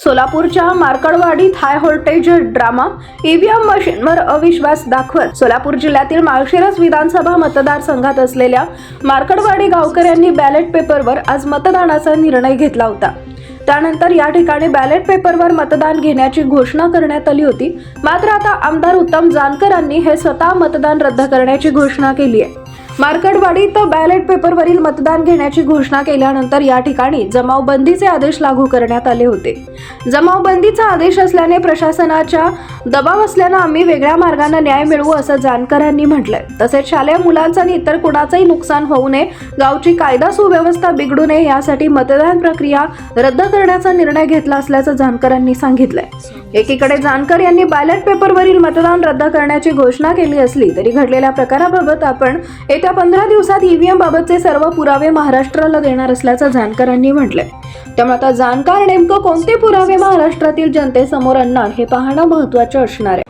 सोलापूरच्या मार्कडवाडीत high voltage drama EVM मशीनवर अविश्वास दाखवत. सोलापूर जिल्ह्यातील माळशिरस विधानसभा मतदारसंघात असलेल्या मार्कडवाडी गावकऱ्यांनी बॅलेट पेपरवर आज मतदानाचा निर्णय घेतला होता. त्यानंतर या ठिकाणी बॅलेट पेपरवर मतदान घेण्याची घोषणा करण्यात आली होती. मात्र आता आमदार उत्तम जानकरांनी हे स्वतः मतदान रद्द करण्याची घोषणा केली आहे. मार्कडवाडीत बॅलेट पेपरवरील मतदान घेण्याची घोषणा केल्यानंतर या ठिकाणी जमावबंदीचे आदेश लागू करण्यात आले होते. जमावबंदीचा आदेश असल्याने प्रशासनाच्या दबाव असल्यानं आम्ही वेगळ्या मार्गाने न्याय मिळवू असं जानकरांनी म्हटलंय. तसेच शालेय मुलांचं आणि इतर कुणाचंही नुकसान होऊ नये गावची कायदा सुव्यवस्था बिघडू नये यासाठी मतदान प्रक्रिया रद्द करण्याचा निर्णय घेतला असल्याचं जानकरांनी सांगितलंय. एकीकडे जानकर यांनी बॅलेट पेपरवरील मतदान रद्द करण्याची घोषणा केली असली तरी घडलेल्या प्रकाराबाबत आपण येत्या पंधरा दिवसात ईव्हीएम बाबतचे सर्व पुरावे महाराष्ट्राला देणार असल्याचं जानकरांनी म्हटलंय. त्यामुळे आता जानकार नेमकं कोणते पुरावे महाराष्ट्रातील जनतेसमोर आणणार हे पाहणं महत्वाचं असणार आहे.